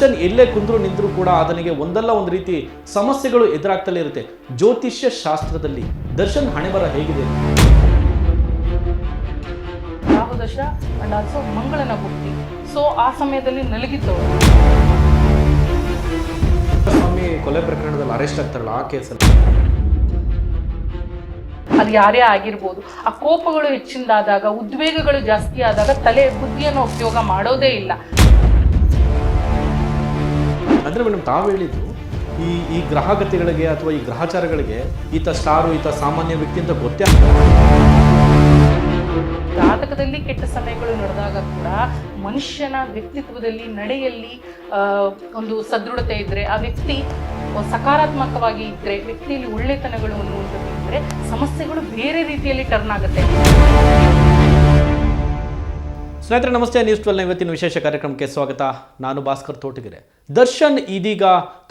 ದರ್ಶನ್ ಎಲ್ಲೇ ಕುಂದ್ರು ನಿಂತರೂ ಕೂಡ ಆತನಿಗೆ ಒಂದಲ್ಲ ಒಂದು ರೀತಿ ಸಮಸ್ಯೆಗಳು ಎದುರಾಗ್ತಲೇ ಇರುತ್ತೆ. ಜ್ಯೋತಿಷ್ಯ ಶಾಸ್ತ್ರದಲ್ಲಿ ದರ್ಶನ್ ಹಣೆಬರ ಹೇಗಿದೆ? ರಾಹುದಶ ಅಂಡ್ ಆಲ್ಸೋ ಮಂಗಳನ ಭುಕ್ತಿ. ಸೊ ಆ ಸಮಯದಲ್ಲಿ ನಲಗಿದ್ದವರು. ಸ್ವಾಮಿ ಕೊಲೆ ಪ್ರಕರಣದಲ್ಲಿ ಅರೆಸ್ಟ್ ಆಗ್ತಾರಲ್ಲ ಆ ಕೇಸಲ್ಲಿ ಅದು ಯಾರೇ ಆಗಿರ್ಬೋದು ಆ ಕೋಪಗಳು ಹೆಚ್ಚಿಂದಾದಾಗ ಉದ್ವೇಗಗಳು ಜಾಸ್ತಿ ಆದಾಗ ತಲೆ ಬುದ್ಧಿಯನ್ನು ಉಪಯೋಗ ಮಾಡೋದೇ ಇಲ್ಲ. ಅಂದ್ರೆ ಮೇಡಮ್ ತಾವು ಹೇಳಿದ್ದು ಈ ಈ ಗ್ರಹಗತಿಗಳಿಗೆ ಅಥವಾ ಈ ಗ್ರಹಚಾರಗಳಿಗೆ ಈತ ಸ್ಟಾರು, ಈತ ಸಾಮಾನ್ಯ ವ್ಯಕ್ತಿ ಅಂತ ಗೊತ್ತೇ ಜಾತಕದಲ್ಲಿ ಕೆಟ್ಟ ಸಮಯಗಳು ನಡೆದಾಗ ಕೂಡ ಮನುಷ್ಯನ ವ್ಯಕ್ತಿತ್ವದಲ್ಲಿ ನಡೆಯಲ್ಲಿ ಒಂದು ಸದೃಢತೆ ಇದ್ದರೆ ಆ ವ್ಯಕ್ತಿ ಸಕಾರಾತ್ಮಕವಾಗಿ ಇದ್ದರೆ ವ್ಯಕ್ತಿಯಲ್ಲಿ ಒಳ್ಳೆತನಗಳು ಅನ್ನುವಂಥದ್ದು ಇದ್ದರೆ ಸಮಸ್ಯೆಗಳು ಬೇರೆ ರೀತಿಯಲ್ಲಿ ಟರ್ನ್ ಆಗುತ್ತೆ. ಸ್ನೇಹಿತರೆ, ನಮಸ್ತೆ. ನ್ಯೂಸ್ ಟ್ವೆಲ್ನ ಇವತ್ತಿನ ವಿಶೇಷ ಕಾರ್ಯಕ್ರಮಕ್ಕೆ ಸ್ವಾಗತ. ನಾನು ಭಾಸ್ಕರ್ ತೋಟಗೆರೆ. ದರ್ಶನ್ ಇದೀಗ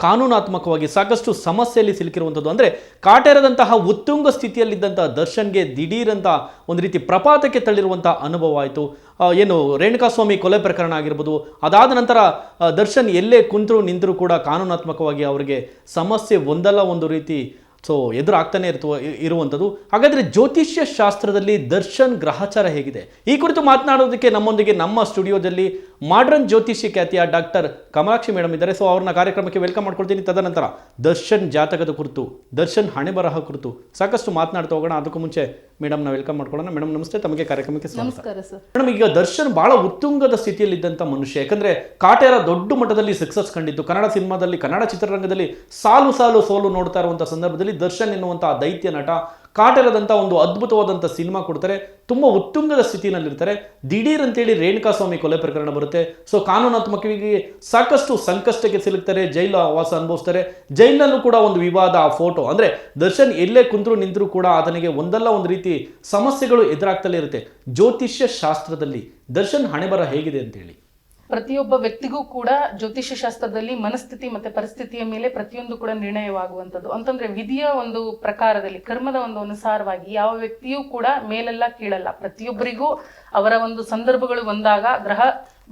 ಕಾನೂನಾತ್ಮಕವಾಗಿ ಸಾಕಷ್ಟು ಸಮಸ್ಯೆಯಲ್ಲಿ ಸಿಲುಕಿರುವಂಥದ್ದು. ಅಂದರೆ ಕಾಟೇರದಂತಹ ಉತ್ತುಂಗ ಸ್ಥಿತಿಯಲ್ಲಿದ್ದಂಥ ದರ್ಶನ್ಗೆ ದಿಢೀರಂತ ಒಂದು ರೀತಿ ಪ್ರಪಾತಕ್ಕೆ ತಳ್ಳಿರುವಂಥ ಅನುಭವ ಆಯಿತು. ಏನು ರೇಣುಕಾಸ್ವಾಮಿ ಕೊಲೆ ಪ್ರಕರಣ ಆಗಿರ್ಬೋದು, ಅದಾದ ನಂತರ ದರ್ಶನ್ ಎಲ್ಲೇ ಕುಂತರೂ ನಿಂತರೂ ಕೂಡ ಕಾನೂನಾತ್ಮಕವಾಗಿ ಅವರಿಗೆ ಸಮಸ್ಯೆ ಒಂದಲ್ಲ ಒಂದು ರೀತಿ ಸೊ ಎದುರಾಗ್ತಾನೆ ಇರ್ತವ ಇರುವಂಥದ್ದು. ಹಾಗಾದರೆ ಜ್ಯೋತಿಷ್ಯ ಶಾಸ್ತ್ರದಲ್ಲಿ ದರ್ಶನ್ ಗ್ರಹಚಾರ ಹೇಗಿದೆ? ಈ ಕುರಿತು ಮಾತನಾಡೋದಕ್ಕೆ ನಮ್ಮೊಂದಿಗೆ ನಮ್ಮ ಸ್ಟುಡಿಯೋದಲ್ಲಿ ಮಾಡ್ರನ್ ಜ್ಯೋತಿಷ್ಯ ಖ್ಯಾತಿಯ ಡಾಕ್ಟರ್ ಕಮಲಾಕ್ಷಿ ಮೇಡಮ್ ಇದ್ದಾರೆ. ಸೊ ಅವ್ರನ್ನ ಕಾರ್ಯಕ್ರಮಕ್ಕೆ ವೆಲ್ಕಮ್ ಮಾಡ್ಕೊಳ್ತೀನಿ. ತದನಂತರ ದರ್ಶನ್ ಜಾತಕದ ಕುರಿತು ದರ್ಶನ್ ಹಣೆ ಬರಹ ಕುರಿತು ಸಾಕಷ್ಟು ಮಾತನಾಡ್ತಾ ಹೋಗೋಣ. ಅದಕ್ಕೂ ಮುಂಚೆ ಮೇಡಮ್ನ ವೆಲ್ಕಮ್ ಮಾಡ್ಕೊಳ್ಳೋಣ. ಮೇಡಮ್ ನಮಸ್ತೆ. ತಮಗೆ ಕಾರ್ಯಕ್ರಮಕ್ಕೆ ಸ್ವಾಗತ. ನಮಸ್ಕಾರ ಸರ್. ಮೇಡಮ್ ಈಗ ದರ್ಶನ್ ಬಹಳ ಉತ್ತುಂಗದ ಸ್ಥಿತಿಯಲ್ಲಿದ್ದಂಥ ಮನುಷ್ಯ. ಯಾಕಂದ್ರೆ ಕಾಟೇರ ದೊಡ್ಡ ಮಟ್ಟದಲ್ಲಿ ಸಕ್ಸಸ್ ಕಂಡಿದ್ದು ಕನ್ನಡ ಸಿನಿಮಾದಲ್ಲಿ ಕನ್ನಡ ಚಿತ್ರರಂಗದಲ್ಲಿ ಸಾಲು ಸಾಲು ಸೋಲು ನೋಡ್ತಾ ಇರುವಂಥ ಸಂದರ್ಭದಲ್ಲಿ ದರ್ಶನ್ ಎನ್ನುವಂತಹ ದೈತ್ಯ ನಟ ಕಾಟರದಂತಹ ಒಂದು ಅದ್ಭುತವಾದಂಥ ಸಿನಿಮಾ ಕೊಡ್ತಾರೆ. ತುಂಬ ಉತ್ತುಂಗದ ಸ್ಥಿತಿನಲ್ಲಿರ್ತಾರೆ. ದಿಢೀರ್ ಅಂತೇಳಿ ರೇಣುಕಾಸ್ವಾಮಿ ಕೊಲೆ ಪ್ರಕರಣ ಬರುತ್ತೆ. ಸೊ ಕಾನೂನಾತ್ಮಕವಾಗಿ ಸಾಕಷ್ಟು ಸಂಕಷ್ಟಕ್ಕೆ ಸಿಲುಕ್ತಾರೆ, ಜೈಲು ವಾಸ ಅನುಭವಿಸ್ತಾರೆ. ಜೈಲಲ್ಲೂ ಕೂಡ ಒಂದು ವಿವಾದ, ಆ ಫೋಟೋ ಅಂದ್ರೆ ದರ್ಶನ್ ಎಲ್ಲೇ ಕುಂತರೂ ನಿಂತರೂ ಕೂಡ ಆತನಿಗೆ ಒಂದಲ್ಲ ಒಂದು ರೀತಿ ಸಮಸ್ಯೆಗಳು ಎದುರಾಗ್ತಲೇ ಇರುತ್ತೆ. ಜ್ಯೋತಿಷ್ಯ ಶಾಸ್ತ್ರದಲ್ಲಿ ದರ್ಶನ್ ಹಣೆಬರ ಹೇಗಿದೆ ಅಂತ ಹೇಳಿ ಪ್ರತಿಯೊಬ್ಬ ವ್ಯಕ್ತಿಗೂ ಕೂಡ ಜ್ಯೋತಿಷ್ಯ ಶಾಸ್ತ್ರದಲ್ಲಿ ಮನಸ್ಥಿತಿ ಮತ್ತೆ ಪರಿಸ್ಥಿತಿಯ ಮೇಲೆ ಪ್ರತಿಯೊಂದು ಕೂಡ ನಿರ್ಣಯವಾಗುವಂಥದ್ದು. ಅಂತಂದ್ರೆ ವಿಧಿಯ ಒಂದು ಪ್ರಕಾರದಲ್ಲಿ, ಕರ್ಮದ ಒಂದು ಅನುಸಾರವಾಗಿ ಯಾವ ವ್ಯಕ್ತಿಯೂ ಕೂಡ ಮೇಲೆಲ್ಲ ಕೀಳಲ್ಲ. ಪ್ರತಿಯೊಬ್ಬರಿಗೂ ಅವರ ಒಂದು ಸಂದರ್ಭಗಳು ಬಂದಾಗ, ಗ್ರಹ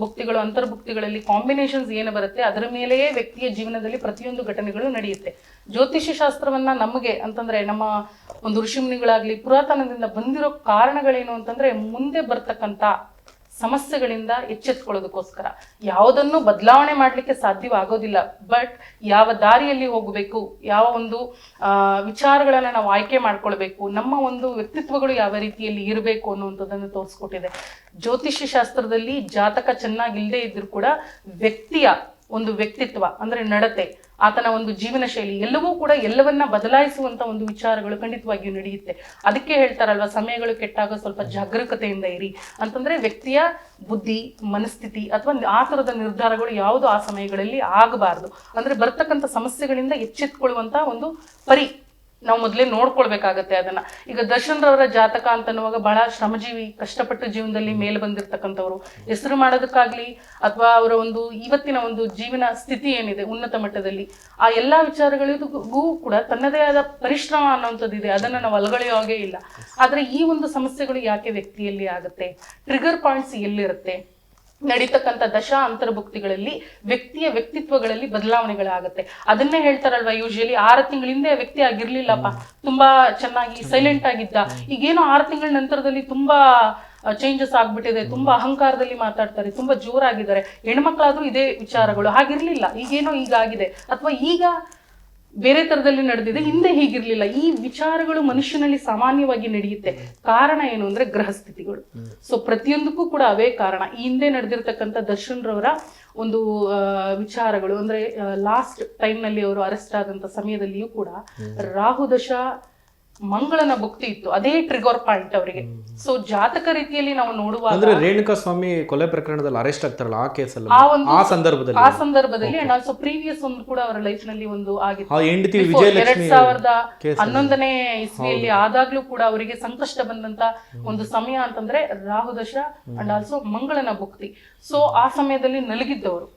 ಭುಕ್ತಿಗಳು, ಅಂತರ್ಭುಕ್ತಿಗಳಲ್ಲಿ ಕಾಂಬಿನೇಷನ್ಸ್ ಏನು ಬರುತ್ತೆ, ಅದರ ಮೇಲೆಯೇ ವ್ಯಕ್ತಿಯ ಜೀವನದಲ್ಲಿ ಪ್ರತಿಯೊಂದು ಘಟನೆಗಳು ನಡೆಯುತ್ತೆ. ಜ್ಯೋತಿಷ್ಯ ಶಾಸ್ತ್ರವನ್ನ ನಮಗೆ ಅಂತಂದ್ರೆ ನಮ್ಮ ಒಂದು ಋಷಿಮುನಿಗಳಾಗ್ಲಿ ಪುರಾತನದಿಂದ ಬಂದಿರೋ ಕಾರಣಗಳೇನು ಅಂತಂದ್ರೆ ಮುಂದೆ ಬರ್ತಕ್ಕಂಥ ಸಮಸ್ಯೆಗಳಿಂದ ಎಚ್ಚೆತ್ಕೊಳ್ಳೋದಕ್ಕೋಸ್ಕರ. ಯಾವುದನ್ನು ಬದಲಾವಣೆ ಮಾಡಲಿಕ್ಕೆ ಸಾಧ್ಯವಾಗೋದಿಲ್ಲ. ಬಟ್ ಯಾವ ದಾರಿಯಲ್ಲಿ ಹೋಗಬೇಕು, ಯಾವ ಒಂದು ವಿಚಾರಗಳನ್ನು ನಾವು ಆಯ್ಕೆ ಮಾಡ್ಕೊಳ್ಬೇಕು, ನಮ್ಮ ಒಂದು ವ್ಯಕ್ತಿತ್ವಗಳು ಯಾವ ರೀತಿಯಲ್ಲಿ ಇರಬೇಕು ಅನ್ನುವಂಥದ್ದನ್ನು ತೋರಿಸ್ಕೊಟ್ಟಿದೆ. ಜ್ಯೋತಿಷ್ಯ ಶಾಸ್ತ್ರದಲ್ಲಿ ಜಾತಕ ಚೆನ್ನಾಗಿಲ್ಲದೆ ಇದ್ರೂ ಕೂಡ ವ್ಯಕ್ತಿಯ ಒಂದು ವ್ಯಕ್ತಿತ್ವ, ಅಂದ್ರೆ ನಡತೆ, ಆತನ ಒಂದು ಜೀವನ ಶೈಲಿ, ಎಲ್ಲವೂ ಕೂಡ ಎಲ್ಲವನ್ನ ಬದಲಾಯಿಸುವಂತ ಒಂದು ವಿಚಾರಗಳು ಖಂಡಿತವಾಗಿಯೂ ನಡೆಯುತ್ತೆ. ಅದಕ್ಕೆ ಹೇಳ್ತಾರಲ್ವ, ಸಮಯಗಳು ಕೆಟ್ಟಾಗ ಸ್ವಲ್ಪ ಜಾಗರೂಕತೆಯಿಂದ ಇರಿ. ಅಂತಂದ್ರೆ ವ್ಯಕ್ತಿಯ ಬುದ್ಧಿ, ಮನಸ್ಥಿತಿ ಅಥವಾ ಆ ಥರದ ನಿರ್ಧಾರಗಳು ಯಾವುದು ಆ ಸಮಯಗಳಲ್ಲಿ ಆಗಬಾರದು. ಅಂದ್ರೆ ಬರ್ತಕ್ಕಂಥ ಸಮಸ್ಯೆಗಳಿಂದ ಎಚ್ಚೆತ್ಕೊಳ್ಳುವಂತ ಒಂದು ಪರಿ ನಾವು ಮೊದಲೇ ನೋಡ್ಕೊಳ್ಬೇಕಾಗತ್ತೆ ಅದನ್ನ. ಈಗ ದರ್ಶನ್ರವರ ಜಾತಕ ಅಂತನ್ನುವಾಗ ಬಹಳ ಶ್ರಮಜೀವಿ ಕಷ್ಟಪಟ್ಟು ಜೀವನದಲ್ಲಿ ಮೇಲೆ ಬಂದಿರತಕ್ಕಂಥವ್ರು. ಹೆಸರು ಮಾಡೋದಕ್ಕಾಗ್ಲಿ ಅಥವಾ ಅವರ ಒಂದು ಇವತ್ತಿನ ಒಂದು ಜೀವನ ಸ್ಥಿತಿ ಏನಿದೆ ಉನ್ನತ ಮಟ್ಟದಲ್ಲಿ ಆ ಎಲ್ಲಾ ವಿಚಾರಗಳಿಗೂ ಕೂಡ ತನ್ನದೇ ಆದ ಪರಿಶ್ರಮ ಅನ್ನೋಂಥದ್ದು ಇದೆ. ಅದನ್ನ ನಾವು ಅಲಗಳೆಯೋ ಹಾಗೆ ಇಲ್ಲ. ಆದ್ರೆ ಈ ಒಂದು ಸಮಸ್ಯೆಗಳು ಯಾಕೆ ವ್ಯಕ್ತಿಯಲ್ಲಿ ಆಗುತ್ತೆ? ಟ್ರಿಗರ್ ಪಾಯಿಂಟ್ಸ್ ಎಲ್ಲಿರುತ್ತೆ? ನಡೀತಕ್ಕಂಥ ದಶಾ ಅಂತರ್ಭುಕ್ತಿಗಳಲ್ಲಿ ವ್ಯಕ್ತಿಯ ವ್ಯಕ್ತಿತ್ವಗಳಲ್ಲಿ ಬದಲಾವಣೆಗಳಾಗತ್ತೆ. ಅದನ್ನೇ ಹೇಳ್ತಾರಲ್ವಾ ಯೂಶಲಿ ಆರು ತಿಂಗಳ ಹಿಂದೆ ವ್ಯಕ್ತಿ ಆಗಿರ್ಲಿಲ್ಲಪ್ಪ. ತುಂಬಾ ಚೆನ್ನಾಗಿ ಸೈಲೆಂಟ್ ಆಗಿದ್ದ. ಈಗೇನೋ ಆರು ತಿಂಗಳ ನಂತರದಲ್ಲಿ ತುಂಬಾ ಚೇಂಜಸ್ ಆಗ್ಬಿಟ್ಟಿದೆ. ತುಂಬಾ ಅಹಂಕಾರದಲ್ಲಿ ಮಾತಾಡ್ತಾರೆ. ತುಂಬಾ ಜೋರಾಗಿದ್ದಾರೆ. ಹೆಣ್ಮಕ್ಳಾದ್ರೂ ಇದೇ ವಿಚಾರಗಳು. ಹಾಗಿರ್ಲಿಲ್ಲ. ಈಗೇನೋ ಈಗಾಗಿದೆ ಅಥವಾ ಈಗ ಬೇರೆ ತರದಲ್ಲಿ ನಡೆದಿದೆ ಹಿಂದೆ ಹೀಗಿರ್ಲಿಲ್ಲ. ಈ ವಿಚಾರಗಳು ಮನುಷ್ಯನಲ್ಲಿ ಸಾಮಾನ್ಯವಾಗಿ ನಡೆಯುತ್ತೆ. ಕಾರಣ ಏನು ಅಂದ್ರೆ ಗ್ರಹ ಸ್ಥಿತಿಗಳು. ಸೊ ಪ್ರತಿಯೊಂದಕ್ಕೂ ಕೂಡ ಅವೇ ಕಾರಣ. ಈ ಹಿಂದೆ ನಡೆದಿರತಕ್ಕಂತ ದರ್ಶನ್ ರವರ ಒಂದು ಆ, ವಿಚಾರಗಳು ಅಂದ್ರೆ ಲಾಸ್ಟ್ ಟೈಮ್ನಲ್ಲಿ ಅವರು ಅರೆಸ್ಟ್ ಆದಂತ ಸಮಯದಲ್ಲಿಯೂ ಕೂಡ ರಾಹುದಶ ಮಂಗಳನ ಭಕ್ತಿ ಇತ್ತು. ಅದೇ ಟ್ರಿಗರ್ ಪಾಯಿಂಟ್ ಅವರಿಗೆ. ಸೊ ಜಾತಕ ರೀತಿಯಲ್ಲಿ ನಾವು ನೋಡುವಾಗ ಅಂದ್ರೆ ರೇಣುಕಾಸ್ವಾಮಿ ಕೊಲೆ ಪ್ರಕರಣದಲ್ಲಿ ಅರೆಸ್ಟ್ ಆಗ್ತಾರಲ್ಲ ಆ ಕೇಸಲ್ಲಿ ಆ ಒಂದು ಆ ಸಂದರ್ಭದಲ್ಲಿ? ಆ ಸಂದರ್ಭದಲ್ಲಿ ಅಂಡ್ ಆಲ್ಸೋ ಪ್ರೀವಿಯಸ್ ಒಂದು ಕೂಡ ಅವರ ಲೈಫ್ನಲ್ಲಿ ಒಂದು ಆಗಿತ್ತು. ಎರಡ್ ಸಾವಿರದ ಹನ್ನೊಂದನೇ ಇಸ್ವಿಯಲ್ಲಿ ಆದಾಗ್ಲೂ ಕೂಡ ಅವರಿಗೆ ಸಂಕಷ್ಟ ಬಂದಂತ ಒಂದು ಸಮಯ ಅಂತಂದ್ರೆ ರಾಹುದಶ ಅಂಡ್ ಆಲ್ಸೋ ಮಂಗಳನ ಭಕ್ತಿ. ಸೊ ಆ ಸಮಯದಲ್ಲಿ ನಲಗಿದ್ದವರು.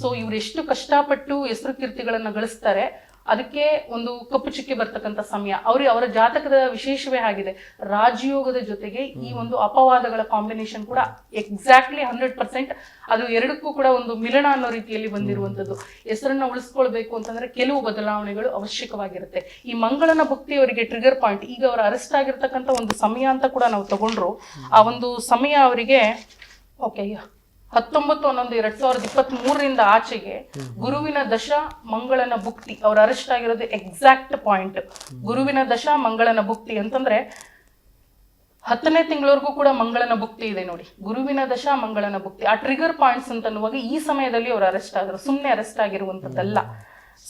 ಸೊ ಇವ್ರು ಎಷ್ಟು ಕಷ್ಟಪಟ್ಟು ಹೆಸರು ಕೀರ್ತಿಗಳನ್ನ ಗಳಿಸ್ತಾರೆ. ಅದಕ್ಕೆ ಒಂದು ಕಪ್ಪು ಚುಕ್ಕಿ ಬರ್ತಕ್ಕಂಥ ಸಮಯ. ಅವ್ರಿಗೆ ಅವರ ಜಾತಕದ ವಿಶೇಷವೇ ಆಗಿದೆ. ರಾಜಯೋಗದ ಜೊತೆಗೆ ಈ ಒಂದು ಅಪವಾದಗಳ ಕಾಂಬಿನೇಷನ್ ಕೂಡ ಎಕ್ಸಾಕ್ಟ್ಲಿ ಹಂಡ್ರೆಡ್ ಪರ್ಸೆಂಟ್ ಅದು ಎರಡಕ್ಕೂ ಕೂಡ ಒಂದು ಮಿಲನ ಅನ್ನೋ ರೀತಿಯಲ್ಲಿ ಬಂದಿರುವಂತದ್ದು ಹೆಸರನ್ನ ಉಳಿಸ್ಕೊಳ್ಬೇಕು ಅಂತಂದ್ರೆ ಕೆಲವು ಬದಲಾವಣೆಗಳು ಅವಶ್ಯಕವಾಗಿರುತ್ತೆ. ಈ ಮಂಗಳನ ಭಕ್ತಿ ಅವರಿಗೆ ಟ್ರಿಗರ್ ಪಾಯಿಂಟ್ ಈಗ ಅವರ ಅರೆಸ್ಟ್ ಆಗಿರ್ತಕ್ಕಂಥ ಒಂದು ಸಮಯ ಅಂತ ಕೂಡ ನಾವು ತಗೊಂಡ್ರು ಆ ಒಂದು ಸಮಯ ಅವರಿಗೆ ಓಕೆ ಹತ್ತೊಂಬತ್ತು ಹನ್ನೊಂದು ಎರಡ್ ಸಾವಿರದ ಇಪ್ಪತ್ತ್ ಮೂರರಿಂದ ಆಚೆಗೆ ಗುರುವಿನ ದಶ ಮಂಗಳನ ಭುಕ್ತಿ, ಅವ್ರ ಅರೆಸ್ಟ್ ಆಗಿರೋದು ಎಕ್ಸಾಕ್ಟ್ ಪಾಯಿಂಟ್ ಗುರುವಿನ ದಶ ಮಂಗಳನ ಭುಕ್ತಿ ಅಂತಂದ್ರೆ ಹತ್ತನೇ ತಿಂಗಳವರೆಗೂ ಕೂಡ ಮಂಗಳನ ಭುಕ್ತಿ ಇದೆ ನೋಡಿ. ಗುರುವಿನ ದಶ ಮಂಗಳನ ಭುಕ್ತಿ. ಆ ಟ್ರಿಗರ್ ಪಾಯಿಂಟ್ಸ್ ಅಂತ ಅನ್ನುವಾಗ ಈ ಸಮಯದಲ್ಲಿ ಅವರು ಅರೆಸ್ಟ್ ಆದ್ರು. ಸುಮ್ಮನೆ ಅರೆಸ್ಟ್ ಆಗಿರುವಂತದ್ದಲ್ಲ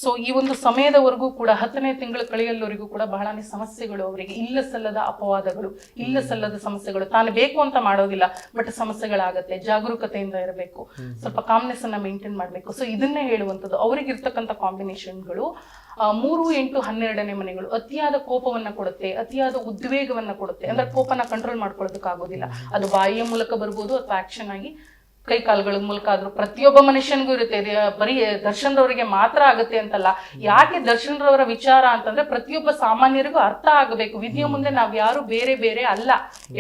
ಸೊ ಈ ಒಂದು ಸಮಯದವರೆಗೂ ಕೂಡ ಹತ್ತನೇ ತಿಂಗಳು ಕಳೆಯಲ್ಲವರೆಗೂ ಕೂಡ ಬಹಳನೇ ಸಮಸ್ಯೆಗಳು ಅವರಿಗೆ. ಇಲ್ಲ ಸಲ್ಲದ ಅಪವಾದಗಳು ಇಲ್ಲ ಸಲ್ಲದ ಸಮಸ್ಯೆಗಳು. ತಾನು ಬೇಕು ಅಂತ ಮಾಡೋದಿಲ್ಲ ಬಟ್ ಸಮಸ್ಯೆಗಳಾಗತ್ತೆ ಜಾಗರೂಕತೆಯಿಂದ ಇರಬೇಕು. ಸ್ವಲ್ಪ ಕಾಮ್ನೆಸ್ ಅನ್ನ ಮೇಂಟೈನ್ ಮಾಡಬೇಕು. ಸೊ ಇದನ್ನೇ ಹೇಳುವಂಥದ್ದು ಅವರಿಗೆ ಇರ್ತಕ್ಕಂಥ ಕಾಂಬಿನೇಷನ್ಗಳು ಮೂರು ಎಂಟು ಹನ್ನೆರಡನೇ ಮನೆಗಳು. ಅತಿಯಾದ ಕೋಪವನ್ನ ಕೊಡುತ್ತೆ ಅತಿಯಾದ ಉದ್ವೇಗವನ್ನ ಕೊಡುತ್ತೆ. ಅಂದ್ರೆ ಕೋಪನ ಕಂಟ್ರೋಲ್ ಮಾಡ್ಕೊಳ್ಳೋದಕ್ಕಾಗೋದಿಲ್ಲ. ಅದು ಬಾಯಿಯ ಮೂಲಕ ಬರ್ಬೋದು ಅಥವಾ ಆಕ್ಷನ್ ಆಗಿ ಕೈ ಕಾಲುಗಳ ಮೂಲಕ ಆದ್ರೂ ಪ್ರತಿಯೊಬ್ಬ ಮನುಷ್ಯನಿಗೂ ಇರುತ್ತೆ. ಬರೀ ದರ್ಶನ್ರವರಿಗೆ ಮಾತ್ರ ಆಗುತ್ತೆ ಅಂತಲ್ಲ. ಯಾಕೆ ದರ್ಶನ್ರವರ ವಿಚಾರ ಅಂತಂದ್ರೆ ಪ್ರತಿಯೊಬ್ಬ ಸಾಮಾನ್ಯರಿಗೂ ಅರ್ಥ ಆಗಬೇಕು. ವಿಧಿಯ ಮುಂದೆ ನಾವು ಯಾರು ಬೇರೆ ಬೇರೆ ಅಲ್ಲ.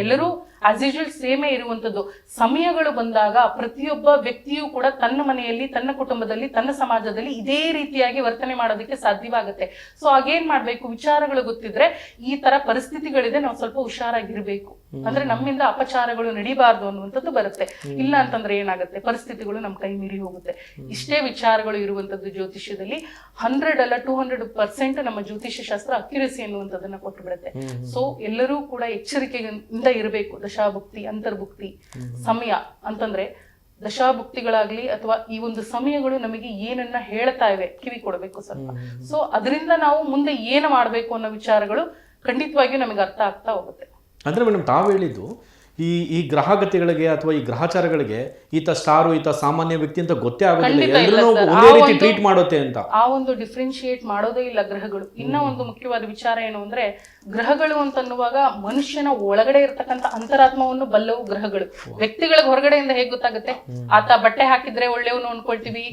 ಎಲ್ಲರೂ ಆಸ್ ಯೂಶಲ್ ಸೇಮೇ ಇರುವಂತದ್ದು. ಸಮಯಗಳು ಬಂದಾಗ ಪ್ರತಿಯೊಬ್ಬ ವ್ಯಕ್ತಿಯೂ ಕೂಡ ತನ್ನ ಮನೆಯಲ್ಲಿ ತನ್ನ ಕುಟುಂಬದಲ್ಲಿ ತನ್ನ ಸಮಾಜದಲ್ಲಿ ಇದೇ ರೀತಿಯಾಗಿ ವರ್ತನೆ ಮಾಡೋದಕ್ಕೆ ಸಾಧ್ಯವಾಗುತ್ತೆ. ಸೊ ಆಗೇನ್ ಮಾಡ್ಬೇಕು? ವಿಚಾರಗಳು ಗೊತ್ತಿದ್ರೆ ಈ ತರ ಪರಿಸ್ಥಿತಿಗಳಿದೆ ನಾವು ಸ್ವಲ್ಪ ಹುಷಾರಾಗಿರ್ಬೇಕು. ಅಂದ್ರೆ ನಮ್ಮಿಂದ ಅಪಚಾರಗಳು ನಡಿಬಾರ್ದು ಅನ್ನುವಂಥದ್ದು ಬರುತ್ತೆ. ಇಲ್ಲ ಅಂತಂದ್ರೆ ಏನಾಗುತ್ತೆ? ಪರಿಸ್ಥಿತಿಗಳು ನಮ್ಮ ಕೈ ಮೀರಿ ಹೋಗುತ್ತೆ. ಇಷ್ಟೇ ವಿಚಾರಗಳು ಇರುವಂತದ್ದು ಜ್ಯೋತಿಷ್ಯದಲ್ಲಿ ಹಂಡ್ರೆಡ್ ಅಲ್ಲ ಟೂ ಹಂಡ್ರೆಡ್ ಪರ್ಸೆಂಟ್ ನಮ್ಮ ಜ್ಯೋತಿಷ್ಯ ಶಾಸ್ತ್ರ ಅಕ್ಯುರಸಿ ಅನ್ನುವಂಥದ್ದನ್ನ ಕೊಟ್ಟು ಬಿಡುತ್ತೆ ಸೊ ಎಲ್ಲರೂ ಕೂಡ ಎಚ್ಚರಿಕೆಯಿಂದ ಇರಬೇಕು. ದಶಾಭುಕ್ತಿ ಅಂತರ್ಭುಕ್ತಿ ಸಮಯ. ಅಂತಂದ್ರೆ ದಶಾಭುಕ್ತಿಗಳಾಗ್ಲಿ ಅಥವಾ ಈ ಒಂದು ಸಮಯಗಳು ನಮಗೆ ಏನನ್ನ ಹೇಳ್ತಾ ಇವೆ ಕಿವಿ ಕೊಡಬೇಕು ಸ್ವಲ್ಪ. ಸೊ ಅದರಿಂದ ನಾವು ಮುಂದೆ ಏನು ಮಾಡಬೇಕು ಅನ್ನೋ ವಿಚಾರಗಳು ಖಂಡಿತವಾಗಿಯೂ ನಮಗೆ ಅರ್ಥ ಆಗ್ತಾ ಹೋಗುತ್ತೆ. ಅಂದ್ರೆ ಮೇಡಮ್ ತಾವು ಹೇಳಿದ್ದು ಈ ಈ ಗ್ರಹಗತಿಗಳಿಗೆ ಅಥವಾ ಈ ಗ್ರಹಚಾರಗಳಿಗೆ ಈತ ಸ್ಟಾರು ಈತ ಸಾಮಾನ್ಯ ವ್ಯಕ್ತಿ ಅಂತ ಗೊತ್ತೇ ಆಗೋದಿಲ್ಲ. ಎಲ್ಲರೂ ಒಂದೇ ಆ ರೀತಿ ಒಂದು- ಟ್ರೀಟ್ ಮಾಡುತ್ತೆ ಅಂತ. ಆ ಒಂದು ಡಿಫ್ರೆನ್ಶಿಯೇಟ್ ಮಾಡೋದೇ ಇಲ್ಲ ಗ್ರಹಗಳು. ಇನ್ನ ಒಂದು ಮುಖ್ಯವಾದ ವಿಚಾರ ಏನು ಅಂದ್ರೆ ಗ್ರಹಗಳು ಅಂತನ್ನುವಾಗ ಮನುಷ್ಯನ ಒಳಗಡೆ ಇರ್ತಕ್ಕಂಥ ಅಂತರಾತ್ಮವನ್ನು ಬಲ್ಲವು ಗ್ರಹಗಳು. ವ್ಯಕ್ತಿಗಳಿಗೆ ಹೊರಗಡೆಯಿಂದ ಹೇಗೆ ಗೊತ್ತಾಗುತ್ತೆ? ಆತ ಬಟ್ಟೆ ಹಾಕಿದ್ರೆ ಒಳ್ಳೆಯವನು ಅನ್ಕೊಳ್ತೀವಿ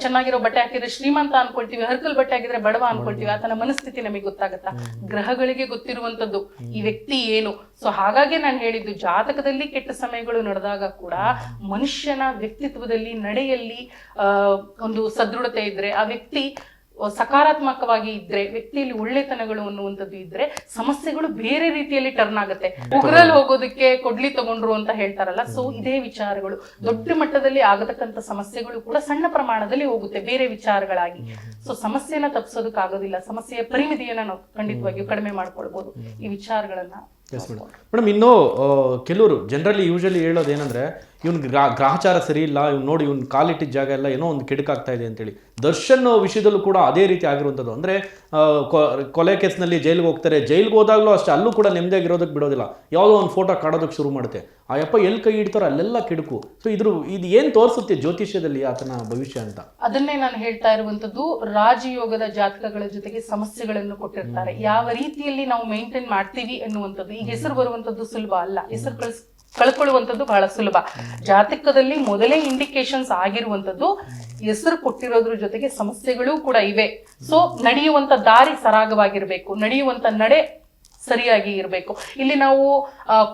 ಚೆನ್ನಾಗಿರೋ ಬಟ್ಟೆ ಹಾಕಿದ್ರೆ ಶ್ರೀಮಂತ ಅನ್ಕೊಳ್ತೀವಿ ಹರ್ಕಲ್ ಬಟ್ಟೆ ಹಾಕಿದ್ರೆ ಬಡವ ಅನ್ಕೊಳ್ತೀವಿ ಆತನ ಮನಸ್ಥಿತಿ ನಮಗೆ ಗೊತ್ತಾಗತ್ತಾ? ಗ್ರಹಗಳಿಗೆ ಗೊತ್ತಿರುವಂತದ್ದು ಈ ವ್ಯಕ್ತಿ ಏನು? ಸೊ ಹಾಗಾಗಿ ನಾನು ಹೇಳಿದ್ದು ಜಾತಕದಲ್ಲಿ ಕೆಟ್ಟ ಸಮಯಗಳು ನಡೆದಾಗ ಕೂಡ ಮನುಷ್ಯನ ವ್ಯಕ್ತಿತ್ವದಲ್ಲಿ ನಡೆಯಲ್ಲಿ ಒಂದು ಸದೃಢತೆ ಇದ್ರೆ ಆ ವ್ಯಕ್ತಿ ಸಕಾರಾತ್ಮಕವಾಗಿ ಇದ್ರೆ ವ್ಯಕ್ತಿಯಲ್ಲಿ ಒಳ್ಳೆತನಗಳು ಅನ್ನುವಂಥದ್ದು ಇದ್ರೆ ಸಮಸ್ಯೆಗಳು ಬೇರೆ ರೀತಿಯಲ್ಲಿ ಟರ್ನ್ ಆಗುತ್ತೆ. ಉಗ್ರಲ್ಲಿ ಹೋಗೋದಕ್ಕೆ ಕೊಡ್ಲಿ ತಗೊಂಡ್ರು ಅಂತ ಹೇಳ್ತಾರಲ್ಲ ಸೊ ಇದೇ ವಿಚಾರಗಳು. ದೊಡ್ಡ ಮಟ್ಟದಲ್ಲಿ ಆಗತಕ್ಕಂತ ಸಮಸ್ಯೆಗಳು ಕೂಡ ಸಣ್ಣ ಪ್ರಮಾಣದಲ್ಲಿ ಹೋಗುತ್ತೆ ಬೇರೆ ವಿಚಾರಗಳಾಗಿ. ಸೊ ಸಮಸ್ಯೆನ ತಪ್ಪಿಸೋದಕ್ಕಾಗೋದಿಲ್ಲ ಸಮಸ್ಯೆಯ ಪರಿಮಿತಿಯನ್ನ ನಾವು ಖಂಡಿತವಾಗಿಯೂ ಕಡಿಮೆ ಮಾಡ್ಕೊಳ್ಬಹುದು ಈ ವಿಚಾರಗಳನ್ನ. ಎಸ್ ಮೇಡಮ್ ಮೇಡಮ್ ಇನ್ನು ಕೆಲವರು ಜನರಲಿ ಯೂಶಲಿ ಹೇಳೋದು ಏನಂದ್ರೆ ಇವ್ನ ಗ್ರಾ ಗ್ರಹಚಾರ ಸರಿ ಇಲ್ಲ ಇವ್ನು ನೋಡಿ ಇವ್ನು ಕಾಲಿಟ್ಟಿದ್ದ ಜಾಗ ಎಲ್ಲ ಏನೋ ಒಂದು ಕೆಡುಕಾಗ್ತಾ ಇದೆ ಅಂತೇಳಿ. ದರ್ಶನ್ ವಿಷಯದಲ್ಲೂ ಕೂಡ ಅದೇ ರೀತಿ ಆಗಿರುವಂಥದ್ದು. ಅಂದ್ರೆ ಕೊಲೆ ಕೇಸ್ನಲ್ಲಿ ಜೈಲಿಗೆ ಹೋಗ್ತಾರೆ. ಜೈಲಿಗೆ ಹೋದಾಗಲೂ ಅಷ್ಟೇ ಅಲ್ಲೂ ಕೂಡ ನೆಮ್ಮದಿಯಾಗಿರೋದಕ್ಕೆ ಬಿಡೋದಿಲ್ಲ. ಯಾವುದೋ ಒಂದು ಫೋಟೋ ಕಾಡೋದಕ್ಕೆ ಶುರು ಮಾಡುತ್ತೆ. ಆ ಯಪ್ಪ ಎಲ್ಲಿ ಕೈ ಇಡ್ತಾರೋ ಅಲ್ಲೆಲ್ಲ ಕೆಡುಕು. ಸೊ ಇದ್ರ ಇದು ಏನು ತೋರಿಸುತ್ತೆ ಜ್ಯೋತಿಷ್ಯದಲ್ಲಿ ಆತನ ಭವಿಷ್ಯ ಅಂತ? ಅದನ್ನೇ ನಾನು ಹೇಳ್ತಾ ಇರುವಂಥದ್ದು ರಾಜಯೋಗದ ಜಾತಕಗಳ ಜೊತೆಗೆ ಸಮಸ್ಯೆಗಳನ್ನು ಕೊಟ್ಟಿರ್ತಾರೆ. ಯಾವ ರೀತಿಯಲ್ಲಿ ನಾವು ಮೇಂಟೈನ್ ಮಾಡ್ತೀವಿ ಅನ್ನುವಂಥದ್ದು ಈಗ ಹೆಸರು ಬರುವಂತದ್ದು ಸುಲಭ ಅಲ್ಲ. ಹೆಸರು ಕಳ್ಸ್ ಕಳ್ಕೊಳ್ಳುವಂಥದ್ದು ಬಹಳ ಸುಲಭ. ಜಾತಕದಲ್ಲಿ ಮೊದಲೇ ಇಂಡಿಕೇಶನ್ಸ್ ಆಗಿರುವಂಥದ್ದು ಹೆಸರು ಕೊಟ್ಟಿರೋದ್ರ ಜೊತೆಗೆ ಸಮಸ್ಯೆಗಳು ಕೂಡ ಇವೆ. ಸೊ ನಡೆಯುವಂತ ದಾರಿ ಸರಾಗವಾಗಿರಬೇಕು. ನಡೆಯುವಂತ ನಡೆ ಸರಿಯಾಗಿ ಇರಬೇಕು. ಇಲ್ಲಿ ನಾವು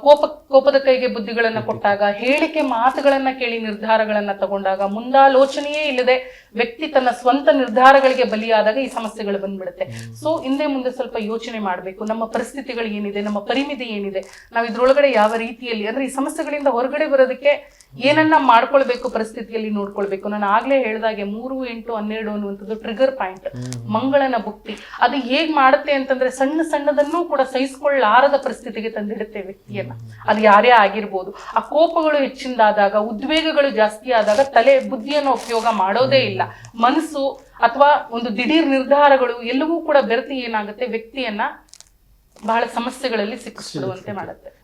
ಕೋಪ, ಕೋಪದ ಕೈಗೆ ಬುದ್ಧಿಗಳನ್ನು ಕೊಟ್ಟಾಗ, ಹೇಳಿಕೆ ಮಾತುಗಳನ್ನ ಕೇಳಿ ನಿರ್ಧಾರಗಳನ್ನ ತಗೊಂಡಾಗ ಮುಂದಾಲೋಚನೆಯೇ ಇಲ್ಲದೆ ವ್ಯಕ್ತಿ ತನ್ನ ಸ್ವಂತ ನಿರ್ಧಾರಗಳಿಗೆ ಬಲಿಯಾದಾಗ ಈ ಸಮಸ್ಯೆಗಳು ಬಂದ್ಬಿಡುತ್ತೆ. ಸೊ ಹಿಂದೆ ಮುಂದೆ ಸ್ವಲ್ಪ ಯೋಚನೆ ಮಾಡಬೇಕು. ನಮ್ಮ ಪರಿಸ್ಥಿತಿಗಳು ಏನಿದೆ, ನಮ್ಮ ಪರಿಮಿತಿ ಏನಿದೆ ನಾವು ಇದ್ರೊಳಗಡೆ ಯಾವ ರೀತಿಯಲ್ಲಿ, ಅಂದ್ರೆ ಈ ಸಮಸ್ಯೆಗಳಿಂದ ಹೊರಗಡೆ ಬರೋದಕ್ಕೆ ಏನನ್ನ ಮಾಡ್ಕೊಳ್ಬೇಕು ಪರಿಸ್ಥಿತಿಯಲ್ಲಿ ನೋಡ್ಕೊಳ್ಬೇಕು. ನಾನು ಆಗ್ಲೇ ಹೇಳ್ದಾಗೆ ಮೂರು ಎಂಟು ಹನ್ನೆರಡು ಅನ್ನುವಂಥದ್ದು ಟ್ರಿಗರ್ ಪಾಯಿಂಟ್ ಮಂಗಳನ ಭುಕ್ತಿ. ಅದು ಹೇಗ್ ಮಾಡುತ್ತೆ ಅಂತಂದ್ರೆ ಸಣ್ಣ ಸಣ್ಣದನ್ನೂ ಕೂಡ ಸಹಿಸಿಕೊಳ್ಳಾರದ ಪರಿಸ್ಥಿತಿಗೆ ತಂದಿಡುತ್ತೆ ವ್ಯಕ್ತಿಯನ್ನ. ಅದು ಯಾರೇ ಆಗಿರ್ಬೋದು. ಆ ಕೋಪಗಳು ಹೆಚ್ಚಿಂದಾದಾಗ ಉದ್ವೇಗಗಳು ಜಾಸ್ತಿ ಆದಾಗ ತಲೆ ಬುದ್ಧಿಯನ್ನು ಉಪಯೋಗ ಮಾಡೋದೇ ಇಲ್ಲ. ಮನಸ್ಸು ಅಥವಾ ಒಂದು ದಿಢೀರ್ ನಿರ್ಧಾರಗಳು ಎಲ್ಲವೂ ಕೂಡ ಬೆರೆತಿ ಏನಾಗುತ್ತೆ ವ್ಯಕ್ತಿಯನ್ನ ಬಹಳ ಸಮಸ್ಯೆಗಳಲ್ಲಿ ಸಿಕ್ಕಿಸ್ಬಿಡುವಂತೆ ಮಾಡುತ್ತೆ.